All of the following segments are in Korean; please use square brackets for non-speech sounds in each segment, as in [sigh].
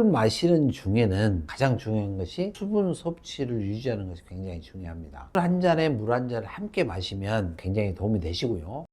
술 마시는 중에는 가장 중요한 것이 수분 섭취를 유지하는 것이 굉장히 중요합니다. 술 한 잔에 물 한 잔을 함께 마시면 굉장히 도움이 되시고요.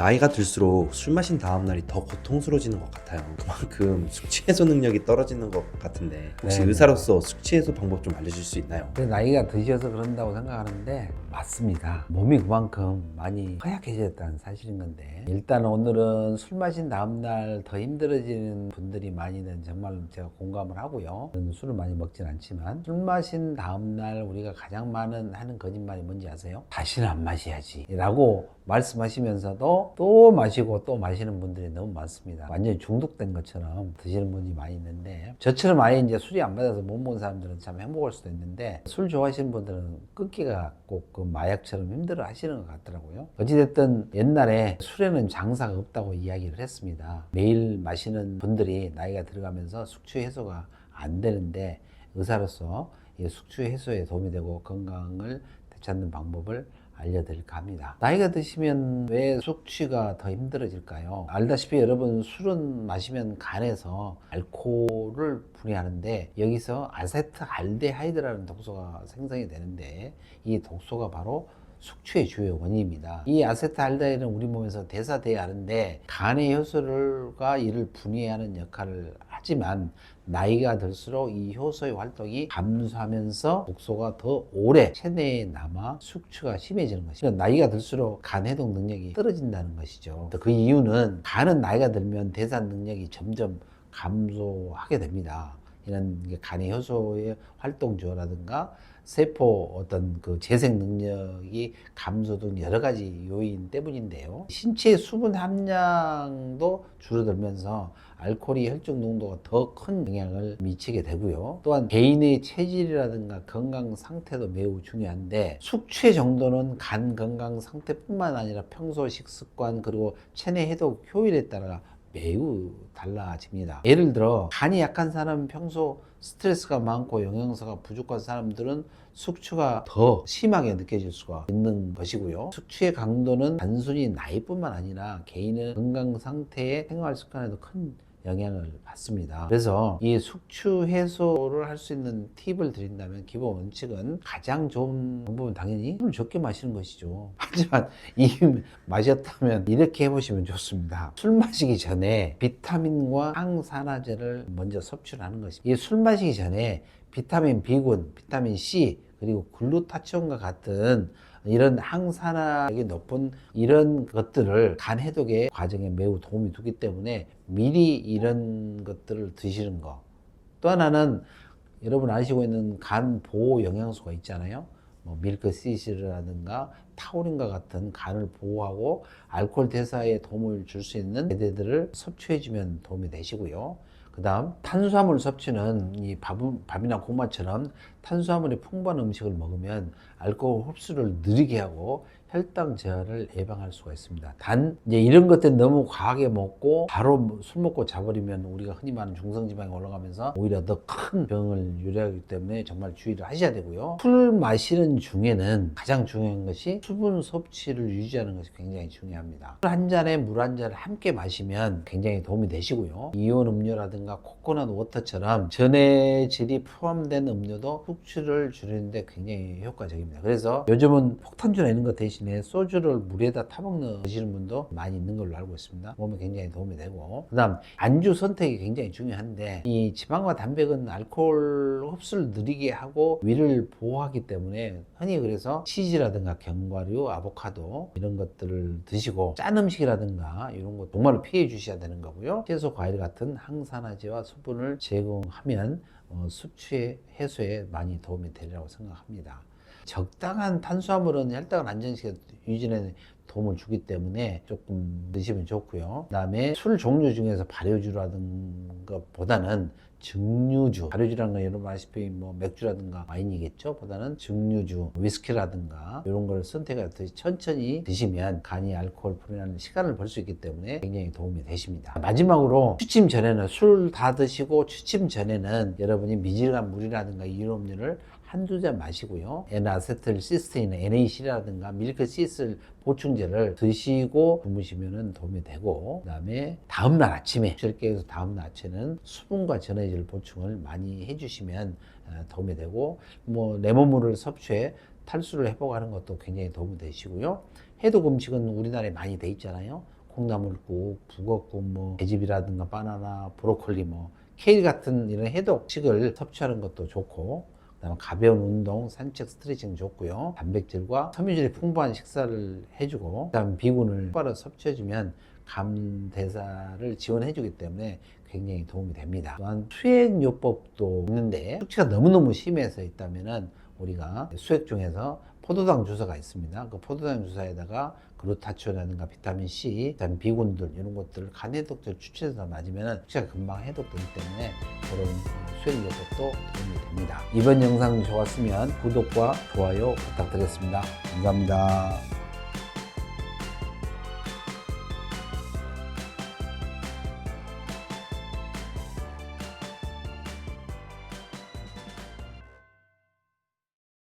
나이가 들수록 술 마신 다음 날이 더 고통스러워지는 것 같아요. 그만큼 숙취 해소 능력이 떨어지는 것 같은데 혹시 네, 의사로서 숙취 해소 방법 좀 알려줄 수 있나요? 그 나이가 드셔서 그런다고 생각하는데 맞습니다. 몸이 그만큼 많이 허약해졌다는 사실인 건데 일단 오늘은 술 마신 다음 날 더 힘들어지는 분들이 많이는 정말 제가 공감을 하고요. 저는 술을 많이 먹진 않지만 술 마신 다음 날 우리가 가장 많은 하는 거짓말이 뭔지 아세요? 다시는 안 마셔야지 라고 말씀하시면서도 또 마시고 또 마시는 분들이 너무 많습니다. 완전히 중독된 것처럼 드시는 분이 많이 있는데 저처럼 아예 이제 술이 안 받아서 못 먹은 사람들은 참 행복할 수도 있는데 술 좋아하시는 분들은 끊기가 꼭 그 마약처럼 힘들어 하시는 것 같더라고요. 어찌됐든 옛날에 술에는 장사가 없다고 이야기를 했습니다. 매일 마시는 분들이 나이가 들어가면서 숙취 해소가 안 되는데 의사로서 이 숙취 해소에 도움이 되고 건강을 되찾는 방법을 알려드릴까 합니다. 나이가 드시면 왜 숙취가 더 힘들어질까요? 알다시피 여러분 술은 마시면 간에서 알코올을 분해하는데 여기서 아세트알데하이드라는 독소가 생성이 되는데 이 독소가 바로 숙취의 주요 원인입니다. 이 아세트알데하이드는 우리 몸에서 대사돼야 하는데 간의 효소가 이를 분해하는 역할을 하지만 나이가 들수록 이 효소의 활동이 감소하면서 독소가 더 오래 체내에 남아 숙취가 심해지는 것이죠. 그러니까 나이가 들수록 간 해독 능력이 떨어진다는 것이죠. 그 이유는 간은 나이가 들면 대사 능력이 점점 감소하게 됩니다. 이런 게 간의 효소의 활동 저하라든가 세포 어떤 그 재생 능력이 감소 등 여러 가지 요인 때문인데요. 신체 수분 함량도 줄어들면서 알코올이 혈중 농도가 더 큰 영향을 미치게 되고요. 또한 개인의 체질이라든가 건강 상태도 매우 중요한데 숙취 정도는 간 건강 상태뿐만 아니라 평소 식습관 그리고 체내 해독 효율에 따라 매우 달라집니다. 예를 들어 간이 약한 사람은 평소 스트레스가 많고 영양소가 부족한 사람들은 숙취가 더 심하게 느껴질 수가 있는 것이고요. 숙취의 강도는 단순히 나이뿐만 아니라 개인의 건강 상태에 생활 습관에도 큰 영향을 받습니다. 그래서 이 숙취 해소를 할 수 있는 팁을 드린다면 기본 원칙은 가장 좋은 방법은 당연히 술을 적게 마시는 것이죠. [laughs] 하지만 이미 마셨다면 이렇게 해보시면 좋습니다. 술 마시기 전에 비타민과 항산화제를 먼저 섭취를 하는 것입니다. 이 술 마시기 전에 비타민 B군, 비타민 C 그리고 글루타치온과 같은 이런 항산화력이 높은 이런 것들을 간 해독의 과정에 매우 도움이 되기 때문에 미리 이런 것들을 드시는 거. 또 하나는 여러분 아시고 있는 간 보호 영양소가 있잖아요. 뭐 밀크 시시르라든가 타우린과 같은 간을 보호하고 알코올 대사에 도움을 줄 수 있는 제대들을 섭취해주면 도움이 되시고요. 그 다음 탄수화물 섭취는 이 밥, 밥이나 고구마처럼 탄수화물이 풍부한 음식을 먹으면 알코올 흡수를 느리게 하고 혈당 저하를 예방할 수가 있습니다. 단 이제 이런 것들 너무 과하게 먹고 바로 술 먹고 자버리면 우리가 흔히 말하는 중성지방이 올라가면서 오히려 더 큰 병을 유발하기 때문에 정말 주의를 하셔야 되고요. 술 마시는 중에는 가장 중요한 것이 수분 섭취를 유지하는 것이 굉장히 중요합니다. 술 한 잔에 물 한 잔을 함께 마시면 굉장히 도움이 되시고요. 이온 음료라든가 코코넛 워터처럼 전해질이 포함된 음료도 숙취를 줄이는데 굉장히 효과적입니다. 그래서 요즘은 폭탄주나 이런 것 대신 에 소주를 물에다 타먹는 분도 많이 있는 걸로 알고 있습니다. 몸에 굉장히 도움이 되고 그 다음 안주 선택이 굉장히 중요한데 이 지방과 단백은 알코올 흡수를 느리게 하고 위를 보호하기 때문에 흔히 그래서 치즈라든가 견과류, 아보카도 이런 것들을 드시고 짠 음식이라든가 이런 거 정말 피해 주셔야 되는 거고요. 채소, 과일 같은 항산화제와 수분을 제공하면 어, 숙취 해소에 많이 도움이 되리라고 생각합니다. 적당한 탄수화물은 혈당을 안정시켜 유지에 도움을 주기 때문에 조금 드시면 좋고요. 그다음에 술 종류 중에서 발효주라든 것보다는 증류주, 발효주라는 건 여러분 아시피 뭐 맥주라든가 와인이겠죠. 보다는 증류주, 위스키라든가 이런 걸 선택해서 드- 천천히 드시면 간이 알코올 분해하는 시간을 벌 수 있기 때문에 굉장히 도움이 되십니다. 마지막으로 취침 전에는 술 다 드시고 취침 전에는 여러분이 미질간 물이라든가 이온 음료를 한두 잔 마시고요. N아세틸 시스테인, NAC라든가 밀크 시슬 보충제를 드시고 주무시면 도움이 되고 그다음에 다음 날 아침에 실계에서 다음 날 아침에는 수분과 전해질 보충을 많이 해주시면 어, 도움이 되고 뭐 레몬물을 섭취해 탈수를 회복하는 것도 굉장히 도움이 되시고요. 해독 음식은 우리나라에 많이 돼 있잖아요. 콩나물국, 북어국, 뭐 배즙이라든가 바나나, 브로콜리, 뭐 케일 같은 이런 해독식을 섭취하는 것도 좋고 그다음에 가벼운 운동, 산책, 스트레칭 좋고요. 단백질과 섬유질이 풍부한 식사를 해주고 그다음 비군을 똑바로 섭취해주면 감 대사를 지원해주기 때문에 굉장히 도움이 됩니다. 또한 수액요법도 있는데 숙취가 너무너무 심해서 있다면은 우리가 수액 중에서 포도당 주사가 있습니다. 그 포도당 주사에다가 그루타치온이라든가 비타민 C, 그다음 비군들 이런 것들을 간 해독제를 추출해서 맞으면 숙취가 금방 해독되기 때문에 그런 수액 요법도 도움이 됩니다. 이번 영상 좋았으면 구독과 좋아요 부탁드리겠습니다. 감사합니다.